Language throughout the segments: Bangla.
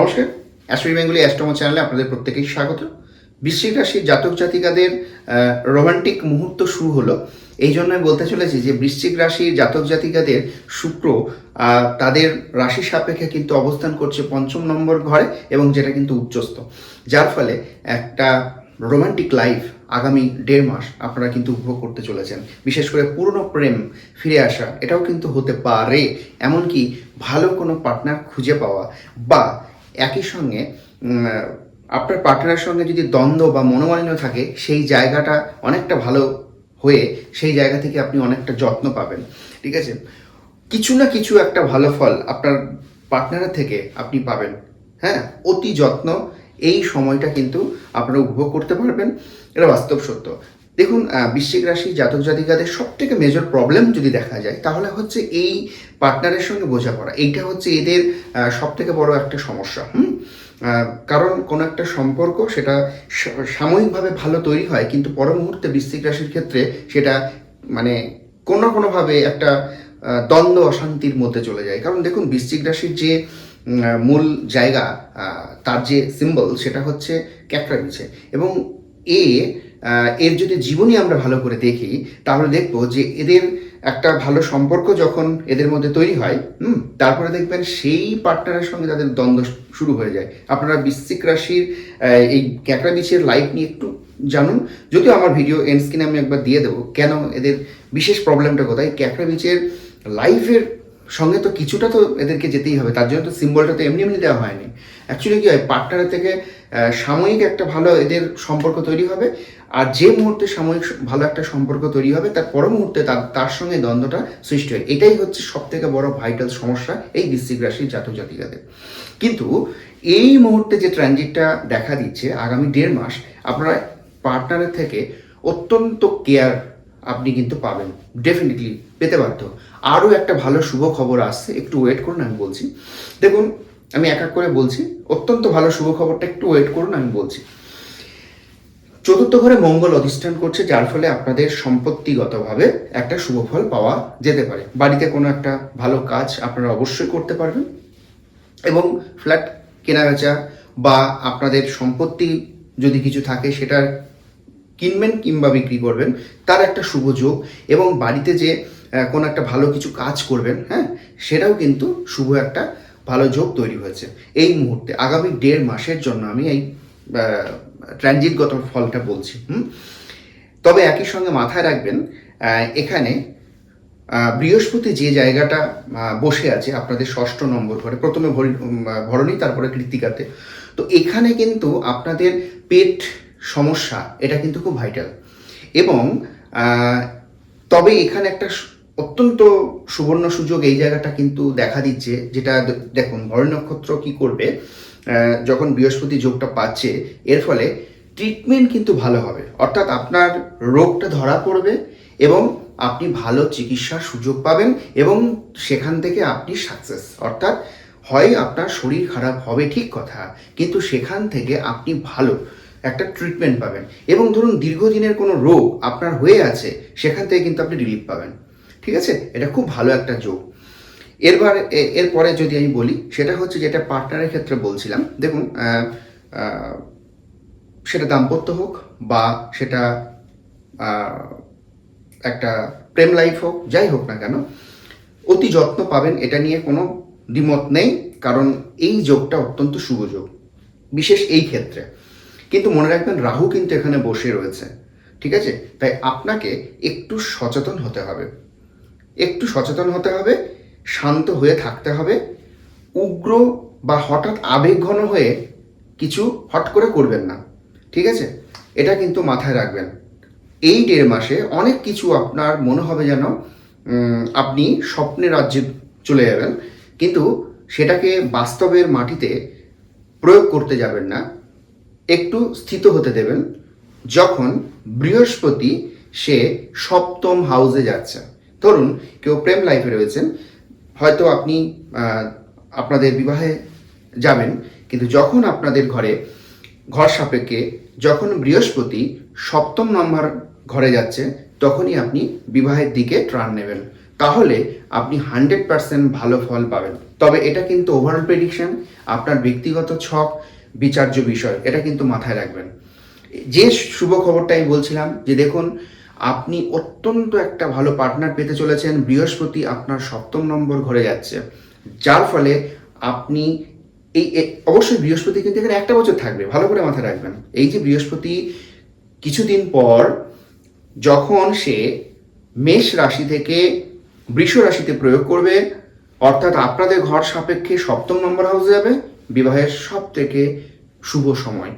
নমস্কার। অ্যাস্ট্রি বেঙ্গলি অ্যাস্ট্রোমো চ্যানেলে আপনাদের প্রত্যেকেই স্বাগত। বৃশ্চিক রাশির জাতক জাতিকাদের রোমান্টিক মুহূর্ত শুরু হলো। এই জন্য আমি বলতে চলেছি যে বৃশ্চিক রাশির জাতক জাতিকাদের শুক্র তাদের রাশি সাপেক্ষে কিন্তু অবস্থান করছে পঞ্চম নম্বর ঘরে এবং যেটা কিন্তু উচ্চস্থ। যার ফলে একটা রোমান্টিক লাইফ আগামী দেড় মাস আপনারা কিন্তু উপভোগ করতে চলেছেন। বিশেষ করে পুরনো প্রেম ফিরে আসা, এটাও কিন্তু হতে পারে। এমনকি ভালো কোনো পার্টনার খুঁজে পাওয়া বা একই সঙ্গে আপনার পার্টনারের সঙ্গে যদি দ্বন্দ্ব বা মনোমালিন্য থাকে, সেই জায়গাটা অনেকটা ভালো হয়ে সেই জায়গা থেকে আপনি অনেকটা যত্ন পাবেন। ঠিক আছে? কিছু না কিছু একটা ভালো ফল আপনার পার্টনারের থেকে আপনি পাবেন। হ্যাঁ? অতি যত্ন। এই সময়টা কিন্তু আপনারা উপভোগ করতে পারবেন। এটা বাস্তব সত্য। দেখুন বৃশ্চিক রাশি জাতক জাতিকাদের সব থেকে মেজর প্রবলেম যদি দেখা যায়, তাহলে হচ্ছে এই পার্টনারের সঙ্গে বোঝাপড়া। এইটা হচ্ছে এদের সব থেকে বড় একটা সমস্যা, হুম? কারণ কোনো একটা সম্পর্ক সেটা সাময়িকভাবে ভালো তৈরি হয়, কিন্তু পর মুহূর্তে বৃশ্চিক রাশির ক্ষেত্রে সেটা মানে কোনো কোনোভাবে একটা দ্বন্দ্ব, অশান্তির মধ্যে চলে যায়। কারণ দেখুন, বৃশ্চিক রাশির যে মূল জায়গা তার যে সিম্বল সেটা হচ্ছে ক্যাকড়া এবং এ এর যদি জীবনী আমরা ভালো করে দেখি, তাহলে দেখব যে এদের একটা ভালো সম্পর্ক যখন এদের মধ্যে তৈরি হয়, হুম, তারপরে দেখবেন সেই পার্টনারের সঙ্গে তাদের দ্বন্দ্ব শুরু হয়ে যায়। আপনারা বৃশ্চিক রাশির এই ক্যাকড়া বিচের লাইফ নিয়ে একটু জানুন। যদিও আমার ভিডিও এন্ড স্ক্রিনে আমি একবার দিয়ে দেবো, কেন এদের বিশেষ প্রবলেমটা কোথায়? ক্যাকড়া বিচের লাইফের সঙ্গে তো কিছুটা তো এদেরকে যেতেই হবে, তার জন্য তো সিম্বলটা তো এমনি এমনি দেওয়া হয়নি। অ্যাকচুয়ালি কি হয় পার্টনারের থেকে সাময়িক একটা ভালো এদের সম্পর্ক তৈরি হবে, আর যে মুহূর্তে সাময়িক ভালো একটা সম্পর্ক তৈরি হবে, তার পর মুহূর্তে তার তার সঙ্গে দ্বন্দ্বটা সৃষ্টি হয়। এটাই হচ্ছে সব থেকে বড় ভাইটাল সমস্যা এই বৃশ্চিক রাশির জাতক জাতিকাদের। কিন্তু এই মুহূর্তে যে ট্রানজিটটা দেখা দিচ্ছে, আগামী দেড় মাস, আপনারা পার্টনারের থেকে অত্যন্ত কেয়ার আপনি কিন্তু পাবেন। ডেফিনেটলি পেতে বাধ্য। আরও একটা ভালো শুভ খবর আসছে, একটু ওয়েট করুন, আমি বলছি। দেখুন, আমি এক এক করে বলছি। অত্যন্ত ভালো শুভ খবরটা একটু ওয়েট করুন, আমি বলছি। চতুর্থ ঘরে মঙ্গল অধিষ্ঠান করছে, যার ফলে আপনাদের সম্পত্তিগতভাবে একটা শুভ ফল পাওয়া যেতে পারে। বাড়িতে কোনো একটা ভালো কাজ আপনারা অবশ্যই করতে পারবেন। এবং ফ্ল্যাট কেনাবেচা বা আপনাদের সম্পত্তি যদি কিছু থাকে সেটা কিনবেন কিংবা বিক্রি করবেন, তার একটা শুভ যোগ এবং বাড়িতে যে কোনো একটা ভালো কিছু কাজ করবেন হ্যাঁ সেটাও কিন্তু শুভ একটা ভালো যোগ তৈরি হয়েছে। এই মুহূর্তে, আগামী দেড় মাসের জন্য আমি এই ট্রানজিটগত ফলটা বলছি, হুম? তবে একই সঙ্গে মাথায় রাখবেন এখানে বৃহস্পতি যে জায়গাটা বসে আছে, আপনাদের ষষ্ঠ নম্বর ঘরে, প্রথমে ভরি- ভরণী, তারপরে কৃত্তিকাতে। তো এখানে কিন্তু আপনাদের পেট সমস্যা, এটা কিন্তু খুব ভাইটাল এবং তবে এখানে একটা অত্যন্ত সুবর্ণ সুযোগ এই জায়গাটা কিন্তু দেখা দিচ্ছে, যেটা দেখুন, ভরণী নক্ষত্র কি করবে যখন বৃহস্পতি যোগটা পাচ্ছে, এর ফলে ট্রিটমেন্ট কিন্তু ভালো হবে। অর্থাৎ আপনার রোগটা ধরা পড়বে এবং আপনি ভালো চিকিৎসার সুযোগ পাবেন এবং সেখান থেকে আপনি সাকসেস অর্থাৎ হয় আপনার শরীর খারাপ হবে, ঠিক কথা, কিন্তু সেখান থেকে আপনি ভালো। একটা ট্রিটমেন্ট পাবেন। এবং ধরুন দীর্ঘদিনের কোনো রোগ আপনার হয়ে আছে, সেখান থেকে কিন্তু আপনি রিলিফ পাবেন। ঠিক আছে? এটা খুব ভালো একটা যোগ। এরবার এরপরে যদি আমি বলি, সেটা হচ্ছে যেটা পার্টনারের ক্ষেত্রে বলছিলাম। দেখুন সেটা দাম্পত্য হোক বা সেটা একটা প্রেম লাইফ হোক, যাই হোক না কেন, অতি যত্ন পাবেন। এটা নিয়ে কোনো দ্বিমত নেই, কারণ এই যোগটা অত্যন্ত শুভ যোগ, বিশেষ এই ক্ষেত্রে। কিন্তু মনে রাখবেন রাহু কিন্তু এখানে বসে রয়েছে, ঠিক আছে? তাই আপনাকে একটু সচেতন হতে হবে। একটু সচেতন হতে হবে, শান্ত হয়ে থাকতে হবে। উগ্র বা হঠাৎ আবেগঘন হয়ে কিছু হট করে করবেন না, ঠিক আছে? এটা কিন্তু মাথায় রাখবেন। এই দেড় মাসে অনেক কিছু আপনার মনে হবে যেন আপনি স্বপ্নের রাজ্যে চলে যাবেন, কিন্তু সেটাকে বাস্তবের মাটিতে প্রয়োগ করতে যাবেন না। একটু স্থিত হতে দেবেন যখন বৃহস্পতি সে সপ্তম হাউসে যাচ্ছে। ধরুন কেউ প্রেম লাইফে রয়েছেন, হয়তো আপনি আপনাদের বিবাহে যাবেন, কিন্তু যখন আপনাদের ঘরে ঘর সাপেক্ষে যখন বৃহস্পতি সপ্তম নম্বর ঘরে যাচ্ছে, তখনই আপনি বিবাহের দিকে ট্রান নেবেন। তাহলে আপনি হান্ড্রেড পার্সেন্ট ভালো ফল পাবেন। তবে এটা কিন্তু ওভারঅল প্রেডিকশন আপনার ব্যক্তিগত ছক বিচার্য বিষয়, এটা কিন্তু মাথায় রাখবেন। যে শুভ খবরটা আমি বলছিলাম, যে দেখুন, আপনি অত্যন্ত একটা ভালো পার্টনার পেতে চলেছেন, বৃহস্পতি আপনার সপ্তম নম্বর ঘরে যাচ্ছে। যার ফলে আপনি এই অবশ্যই বৃহস্পতি কিন্তু এখানে একটা বছর থাকবে, ভালো করে মাথায় রাখবেন। এই যে বৃহস্পতি কিছুদিন পর যখন সে মেষ রাশি থেকে বৃষ রাশিতে প্রয়োগ করবে, অর্থাৎ আপনাদের ঘর সাপেক্ষে সপ্তম নম্বর হাউসে যাবে বিবাহের সব থেকে শুভ সময়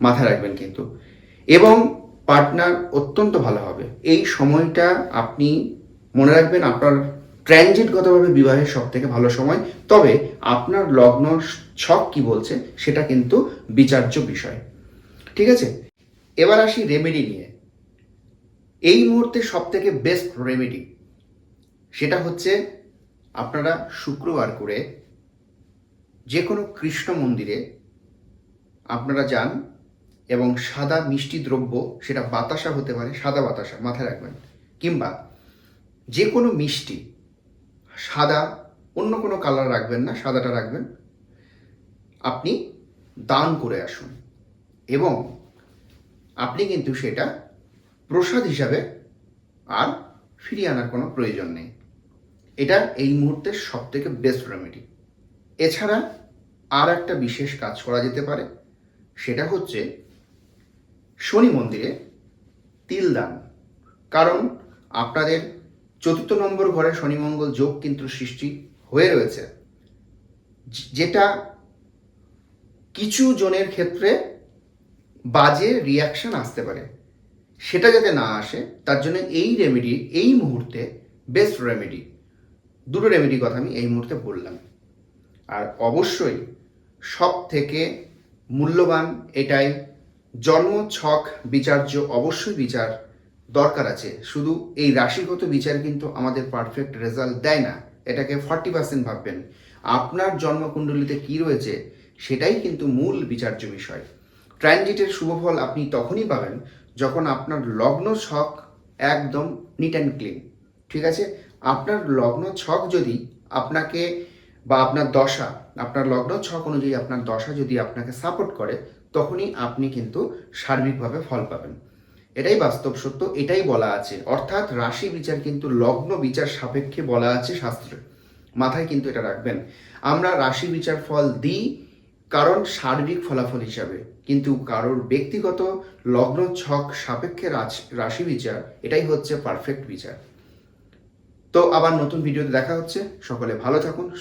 মাথায় রাখবেন কিন্তু। এবং পার্টনার অত্যন্ত ভালো হবে। এই সময়টা আপনি মনে রাখবেন আপনার ট্রানজিটগতভাবে বিবাহের সব থেকে ভালো সময়। তবে আপনার লগ্ন ছক কি বলছে সেটা কিন্তু বিচার্য বিষয়। ঠিক আছে? এবার আসি রেমেডি নিয়ে। এই মুহূর্তে সব থেকে বেস্ট রেমেডি সেটা হচ্ছে আপনারা শুক্রবার করে যে কোনো কৃষ্ণ মন্দিরে আপনারা যান এবং সাদা মিষ্টি দ্রব্য, সেটা বাতাসা হতে পারে, সাদা বাতাসা, মাথায় রাখবেন। কিংবা যে কোনো মিষ্টি, সাদা, অন্য কোনো কালার রাখবেন না, সাদাটা রাখবেন। আপনি দান করে আসুন। এবং আপনি কিন্তু সেটা প্রসাদ হিসাবে আর ফিরিয়ে আনার কোনো প্রয়োজন নেই। এটা এই মুহূর্তে সব থেকে বেস্ট রেমেডি এছাড়া আর একটা বিশেষ কাজ করা যেতে পারে, সেটা হচ্ছে শনি মন্দিরে তিল দান। কারণ আপনাদের চতুর্থ নম্বর ঘরে শনি মঙ্গল যোগ কিন্তু সৃষ্টি হয়ে রয়েছে। যেটা কিছু জনের ক্ষেত্রে বাজে রিয়াকশন আসতে পারে। সেটা যাতে না আসে, তার জন্য এই রেমেডি এই মুহূর্তে বেস্ট রেমেডি দুটো রেমেডি কথা আমি এই মুহূর্তে বললাম। আর অবশ্যই সব থেকে মূল্যবান এটাই জন্ম ছক বিচার্য অবশ্যই বিচার দরকার আছে। শুধু এই রাশিগত বিচার কিন্তু আমাদের পারফেক্ট রেজাল্ট দেয় না, এটাকে ফর্টি পার্সেন্ট ভাববেন। আপনার জন্মকুণ্ডলিতে কি রয়েছে, সেটাই কিন্তু মূল বিচার্য বিষয়। ট্রানজিটের শুভফল আপনি তখনই পাবেন যখন আপনার লগ্ন ছক একদম নিট অ্যান্ড ক্লিন ঠিক আছে? আপনার লগ্ন ছক যদি আপনাকে বা আপনার দশা, আপনার লগ্ন, ছক অনুযায়ী আপনার দশা যদি আপনাকে সাপোর্ট করে, তখনই আপনি কিন্তু সার্বিকভাবে ফল পাবেন। এটাই বাস্তব সত্য, এটাই বলা আছে। অর্থাৎ রাশি বিচার কিন্তু লগ্ন বিচার সাপেক্ষে বলা আছে শাস্ত্রে। মাথায় কিন্তু এটা রাখবেন। আমরা রাশি বিচার ফল দিই কারণ সার্বিক ফলাফল হিসাবে। কিন্তু কারোর ব্যক্তিগত লগ্ন, ছক সাপেক্ষে রাশ- বিচার, এটাই হচ্ছে পারফেক্ট বিচার। তো আবার নতুন ভিডিওতে দেখা হচ্ছে। সকলে ভালো থাকুন